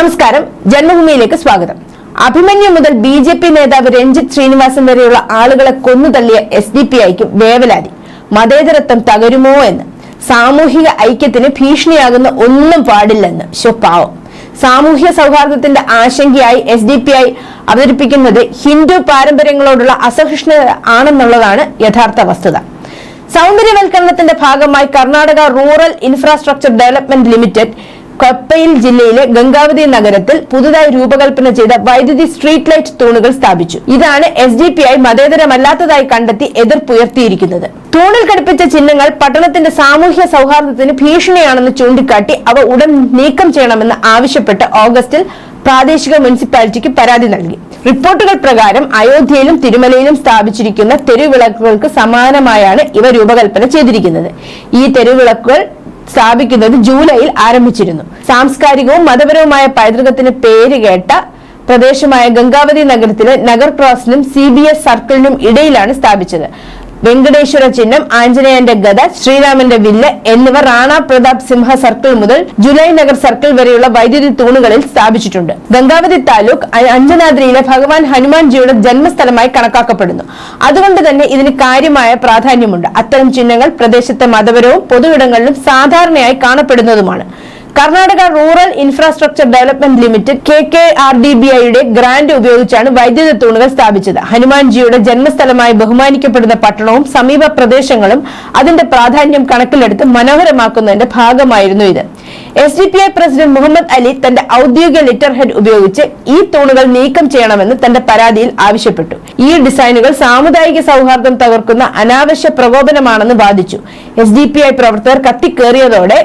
നമസ്കാരം. ജന്മഭൂമിയിലേക്ക് സ്വാഗതം. അഭിമന്യു മുതൽ ബി ജെ പി നേതാവ് രഞ്ജിത്ത് ശ്രീനിവാസൻ വരെയുള്ള ആളുകളെ കൊന്നുതള്ളിയ എസ് ഡി പി ഐക്കും വേവലാതി. മതേതരത്വം തകരുമോ എന്ന്. സാമൂഹിക ഐക്യത്തിന് ഭീഷണിയാകുന്ന ഒന്നും പാടില്ലെന്ന് ശുപാവം സാമൂഹ്യ സൗഹാർദ്ദത്തിന്റെ ആശങ്കയായി എസ് ഡി പി ഐ അവതരിപ്പിക്കുന്നത് ഹിന്ദു പാരമ്പര്യങ്ങളോടുള്ള അസഹിഷ്ണുത ആണെന്നുള്ളതാണ് യഥാർത്ഥ വസ്തുത. സൗന്ദര്യവൽക്കരണത്തിന്റെ ഭാഗമായി Karnataka rural infrastructure development limited കൊപ്പയിൽ ജില്ലയിലെ ഗംഗാവതി നഗരത്തിൽ പുതുതായി രൂപകൽപ്പന ചെയ്ത വൈദ്യുതി സ്ട്രീറ്റ് ലൈറ്റ് തൂണുകൾ സ്ഥാപിച്ചു. ഇതാണ് എസ് ഡി പി ഐ മതേതരമല്ലാത്തതായി കണ്ടെത്തി എതിർപ്പുയർത്തിയിരിക്കുന്നത്. തൂണിൽ ഘടിപ്പിച്ച ചിഹ്നങ്ങൾ പട്ടണത്തിന്റെ സാമൂഹ്യ സൗഹാർദ്ദത്തിന് ഭീഷണിയാണെന്ന് ചൂണ്ടിക്കാട്ടി അവ ഉടൻ നീക്കം ചെയ്യണമെന്ന് ആവശ്യപ്പെട്ട് ഓഗസ്റ്റിൽ പ്രാദേശിക മുനിസിപ്പാലിറ്റിക്ക് പരാതി നൽകി. റിപ്പോർട്ടുകൾ പ്രകാരം അയോധ്യയിലും തിരുമലയിലും സ്ഥാപിച്ചിരിക്കുന്ന തെരുവിളക്കുകൾക്ക് സമാനമായാണ് ഇവ രൂപകൽപ്പന ചെയ്തിരിക്കുന്നത്. ഈ തെരുവിളക്കുകൾ സ്ഥാപിക്കുന്നത് ജൂലൈയിൽ ആരംഭിച്ചിരുന്നു. സാംസ്കാരികവും മതപരവുമായ പൈതൃകത്തിന് പേര് കേട്ട പ്രദേശമായ ഗംഗാവതി നഗരത്തിലെ നഗർ ക്രോസിനും സി ബി എസ് സർക്കിളിനും ഇടയിലാണ് സ്ഥാപിച്ചത്. വെങ്കടേശ്വര ചിഹ്നം ആഞ്ജനേയന്റെ ഗത ശ്രീരാമന്റെ വില്ല് എന്നിവ റാണാ പ്രതാപ് സിംഹ സർക്കിൾ മുതൽ ജുലൈ നഗർ സർക്കിൾ വരെയുള്ള വൈദ്യുതി തൂണുകളിൽ സ്ഥാപിച്ചിട്ടുണ്ട്. ഗംഗാവതി താലൂക്ക് അഞ്ജനാദ്രിയിലെ ഭഗവാൻ ഹനുമാൻജിയുടെ ജന്മസ്ഥലമായി കണക്കാക്കപ്പെടുന്നു. അതുകൊണ്ട് തന്നെ ഇതിന് കാര്യമായ പ്രാധാന്യമുണ്ട്. അത്തരം ചിഹ്നങ്ങൾ പ്രദേശത്തെ മതപരവും പൊതുവിടങ്ങളിലും സാധാരണയായി കാണപ്പെടുന്നതുമാണ്. Karnataka rural infrastructure development limited K K R D B ഐയുടെ ഗ്രാന്റ് ഉപയോഗിച്ചാണ് വൈദ്യുത തൂണുകൾ സ്ഥാപിച്ചത്. ഹനുമാൻജിയുടെ ജന്മസ്ഥലമായി ബഹുമാനിക്കപ്പെടുന്ന പട്ടണവും സമീപ പ്രദേശങ്ങളും അതിന്റെ പ്രാധാന്യം കണക്കിലെടുത്ത് മനോഹരമാക്കുന്നതിന്റെ ഭാഗമായിരുന്നു ഇത്. S D P I president Muhammad Ali തന്റെ ഔദ്യോഗിക ലെറ്റർ ഹെഡ് ഉപയോഗിച്ച് ഈ തൂണുകൾ നീക്കം ചെയ്യണമെന്ന് തന്റെ പരാതിയിൽ ആവശ്യപ്പെട്ടു. ഈ ഡിസൈനുകൾ സാമുദായിക സൗഹാർദ്ദം തകർക്കുന്ന അനാവശ്യ പ്രകോപനമാണെന്ന് വാദിച്ചു. എസ് ഡി പി ഐ പ്രവർത്തകർ കത്തിക്കേറിയതോടെ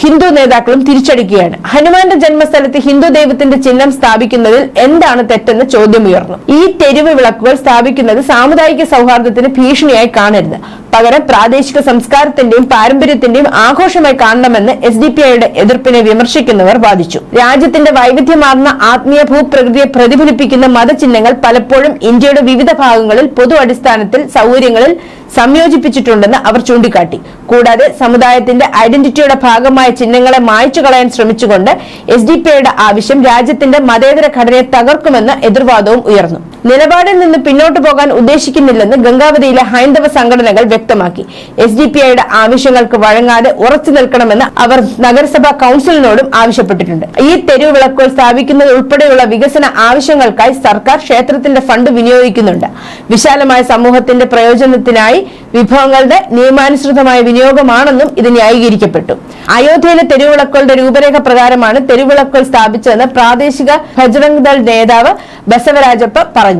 ഹിന്ദു നേതാക്കളും തിരിച്ചടിക്കുകയാണ്. ഹനുമാന്റെ ജന്മസ്ഥലത്ത് ഹിന്ദു ദൈവത്തിന്റെ ചിഹ്നം സ്ഥാപിക്കുന്നതിൽ എന്താണ് തെറ്റെന്ന് ചോദ്യമുയർന്നു ഈ തെരുവ് വിളക്കുകൾ സ്ഥാപിക്കുന്നത് സാമുദായിക സൗഹാർദ്ദത്തിന് ഭീഷണിയായി കാണരുത്. പകരം പ്രാദേശിക സംസ്കാരത്തിന്റെയും പാരമ്പര്യത്തിന്റെയും ആഘോഷമായി കാണണമെന്ന് എസ് ഡി പി ഐയുടെ എതിർപ്പിനെ വിമർശിക്കുന്നവർ വാദിച്ചു. രാജ്യത്തിന്റെ വൈവിധ്യമാർന്ന ആത്മീയ ഭൂപ്രകൃതിയെ പ്രതിഫലിപ്പിക്കുന്ന മതചിഹ്നങ്ങൾ പലപ്പോഴും ഇന്ത്യയുടെ വിവിധ ഭാഗങ്ങളിൽ പൊതു അടിസ്ഥാനത്തിൽ സൗകര്യങ്ങളിൽ സംയോജിപ്പിച്ചിട്ടുണ്ടെന്ന് അവർ ചൂണ്ടിക്കാട്ടി. കൂടാതെ സമുദായത്തിന്റെ ഐഡന്റിറ്റിയുടെ ഭാഗമായ ചിഹ്നങ്ങളെ മായ്ച്ചു കളയാൻ ശ്രമിച്ചുകൊണ്ട് എസ് ഡി പി ഐയുടെ ആവശ്യം രാജ്യത്തിന്റെ മതേതര ഘടനയെ തകർക്കുമെന്ന എതിർവാദവും ഉയർന്നു. നിലപാടിൽ നിന്ന് പിന്നോട്ടു പോകാൻ ഉദ്ദേശിക്കുന്നില്ലെന്ന് ഗംഗാവതിയിലെ ഹൈന്ദവ സംഘടനകൾ വ്യക്തമാക്കി. എസ് ഡി പി ഐയുടെ ആവശ്യങ്ങൾക്ക് വഴങ്ങാതെ ഉറച്ചു നിൽക്കണമെന്ന് അവർ നഗരസഭാ കൌൺസിലിനോടും ആവശ്യപ്പെട്ടിട്ടുണ്ട്. ഈ തെരുവ് വിളക്കുകൾ സ്ഥാപിക്കുന്നത് ഉൾപ്പെടെയുള്ള വികസന ആവശ്യങ്ങൾക്കായി സർക്കാർ ക്ഷേത്രത്തിന്റെ ഫണ്ട് വിനിയോഗിക്കുന്നുണ്ട്. വിശാലമായ സമൂഹത്തിന്റെ പ്രയോജനത്തിനായി വിഭവങ്ങളുടെ നിയമാനുസൃതമായ വിനിയോഗമാണെന്നും ഇത് ന്യായീകരിക്കപ്പെട്ടു. അയോധ്യയിലെ തെരുവിളക്കുകളുടെ രൂപരേഖ പ്രകാരമാണ് തെരുവിളക്കുകൾ സ്ഥാപിച്ചതെന്ന് പ്രാദേശിക ഭജ്രംഗ് ദൾ നേതാവ് ബസവരാജപ്പ പറഞ്ഞു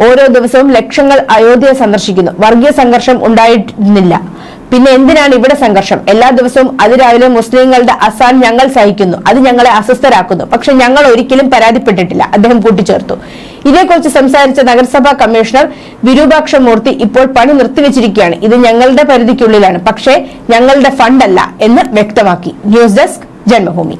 ഓരോ ദിവസവും ലക്ഷങ്ങൾ അയോധ്യ സന്ദർശിക്കുന്നു. വർഗീയ സംഘർഷം ഉണ്ടായിരുന്നില്ല. പിന്നെ എന്തിനാണ് ഇവിടെ സംഘർഷം? എല്ലാ ദിവസവും അതിരാവിലെ മുസ്ലിങ്ങളുടെ അസാൻ ഞങ്ങൾ സഹിക്കുന്നു. അത് ഞങ്ങളെ അസ്വസ്ഥരാക്കുന്നു. പക്ഷെ ഞങ്ങൾ ഒരിക്കലും പരാതിപ്പെട്ടിട്ടില്ല. അദ്ദേഹം കൂട്ടിച്ചേർത്തു. ഇതേക്കുറിച്ച് സംസാരിച്ച നഗരസഭാ കമ്മീഷണർ വിരൂപാക്ഷ മൂർത്തി ഇപ്പോൾ പണി നിർത്തിവെച്ചിരിക്കുകയാണ്. ഇത് ഞങ്ങളുടെ പരിധിക്കുള്ളിലാണ്. പക്ഷേ ഞങ്ങളുടെ ഫണ്ടല്ല എന്ന് വ്യക്തമാക്കി. News desk Janmabhumi.